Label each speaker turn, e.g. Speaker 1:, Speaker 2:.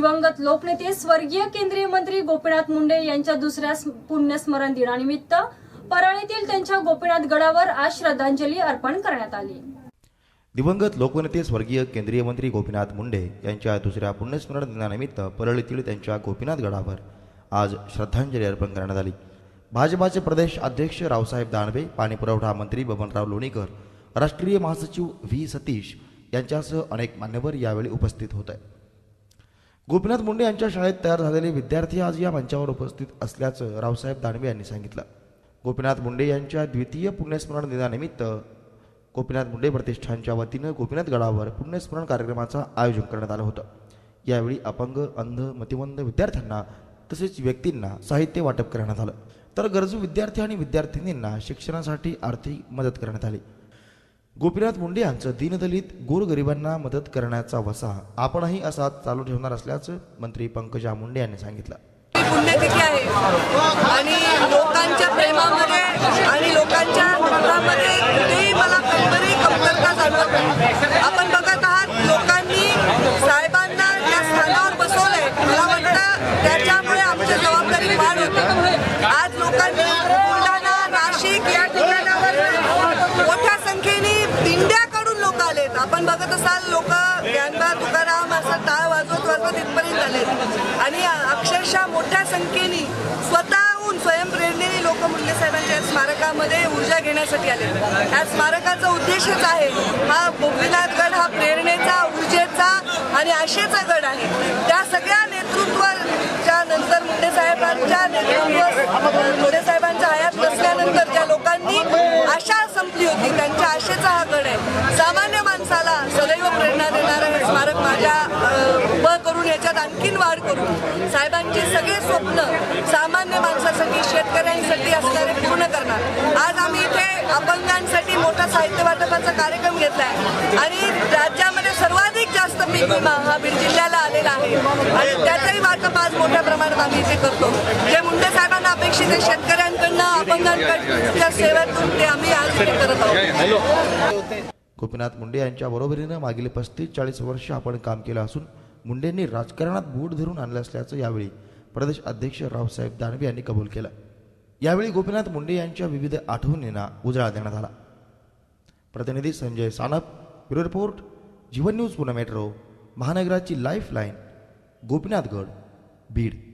Speaker 1: दिवंगत लोकनेते स्वर्गीय केंद्रीय मंत्री गोपीनाथ मुंडे यांच्या दुसऱ्या पुण्यस्मरण दिनानिमित्त परळीतील त्यांच्या गोपीनाथ गडावर आज श्रद्धांजली अर्पण करण्यात आली.
Speaker 2: दिवंगत लोकनेते स्वर्गीय केंद्रीय मंत्री गोपीनाथ मुंडे यांच्या दुसऱ्या पुण्यस्मरण दिनानिमित्त परळीतील त्यांच्या गोपीनाथ गडावर आज श्रद्धांजली अर्पण करण्यात आली. भाजपाचे प्रदेश अध्यक्ष रावसाहेब दानवे पाणीपुरवठा मंत्री बबनराव लोणीकर राष्ट्रीय महासचिव व्ही सतीश यांच्यासह अनेक मान्यवर यावेळी उपस्थित होत. आहेत गोपीनाथ मुंडे यांच्या शाळेत तयार झालेले विद्यार्थी आज या मंचावर उपस्थित असल्याचं रावसाहेब दानवे यांनी सांगितलं. गोपीनाथ मुंडे यांच्या द्वितीय पुण्यस्मरण दिनानिमित्त गोपीनाथ मुंडे प्रतिष्ठानच्या वतीनं गोपीनाथ गडावर पुण्यस्मरण कार्यक्रमाचं आयोजन करण्यात आलं होतं. यावेळी अपंग अंध मतिमंद विद्यार्थ्यांना तसेच व्यक्तींना साहित्य वाटप करण्यात आलं. तर गरजू विद्यार्थी आणि विद्यार्थिनींना शिक्षणासाठी आर्थिक मदत करण्यात आली. गोपीनाथ मुंडे यांचं दीनदलित गोरगरिबांना मदत करण्याचा वसा आपणही असा चालू ठेवणार असल्याचं मंत्री पंकजा मुंडे यांनी सांगितलं.
Speaker 3: पुण्यतिथी आहे. आणि लोकांच्या प्रेमामध्ये आणि लोकांच्या दुःखामध्ये कुठेही मला कधीतरी कमतरता जाणवत नाही. आपण बघत आहात लोकांनी साहेबांना त्या स्थानावर बसवलंय. मला वाटतं त्याच्यामुळे आमची जबाबदारी वाढ होते. आज लोकांनी इंडियाकडून लोक आलेत. आपण बघत असाल लोक ज्ञानबा तुकाराम असं टाळ वाजवत वाजवत इथपर्यंत आलेत. आणि अक्षरशः मोठ्या संख्येने स्वतःहून स्वयंप्रेरणेने लोक मुंडे साहेबांच्या या स्मारकामध्ये ऊर्जा घेण्यासाठी आले या स्मारकाचा उद्देशच आहे हा गोपीनाथ गड हा प्रेरणेचा ऊर्जेचा आणि आशेचा गड आहे. त्या सगळ्या नेतृत्वाच्या नंतर मुंडे साहेबांच्या नेतृत्व मुंडे साहेबांच्या आयात नसल्यानंतर सदैव प्रेरणा देणारं हे स्मारक माझ्या उभं करून याच्यात आणखीन वाढ करून साहेबांची सगळे स्वप्न सामान्य माणसासाठी शेतकऱ्यांसाठी असणारे पूर्ण करणार. आज आम्ही इथे अपंगांसाठी मोठा साहित्य वाटपाचा कार्यक्रम घेतलाय आणि राज्यामध्ये सर्वाधिक जास्त पीक विमा हा बीड जिल्ह्याला आलेला आहे. आणि त्याचंही वाटप आज मोठ्या प्रमाणात आम्ही इथे करतो. जे मुंडे साहेबांना अपेक्षित आहे शेतकऱ्यांकडनं अपंगांकडच्या सेवेतून ते आम्ही आज इथे करत आहोत.
Speaker 2: गोपीनाथ मुंडे यांच्या बरोबरीनं मागील पस्तीस चाळीस वर्ष आपण काम केलं असून मुंडेंनी राजकारणात बूट धरून आणलं असल्याचं यावेळी प्रदेश अध्यक्ष रावसाहेब दानवे यांनी कबूल केलं. यावेळी गोपीनाथ मुंडे यांच्या विविध आठवणींना उजाळा देण्यात आला. प्रतिनिधी Sanjay Sanap bureau report Jeevan news Pune metro महानगराची lifeline Gopinathgad Beed.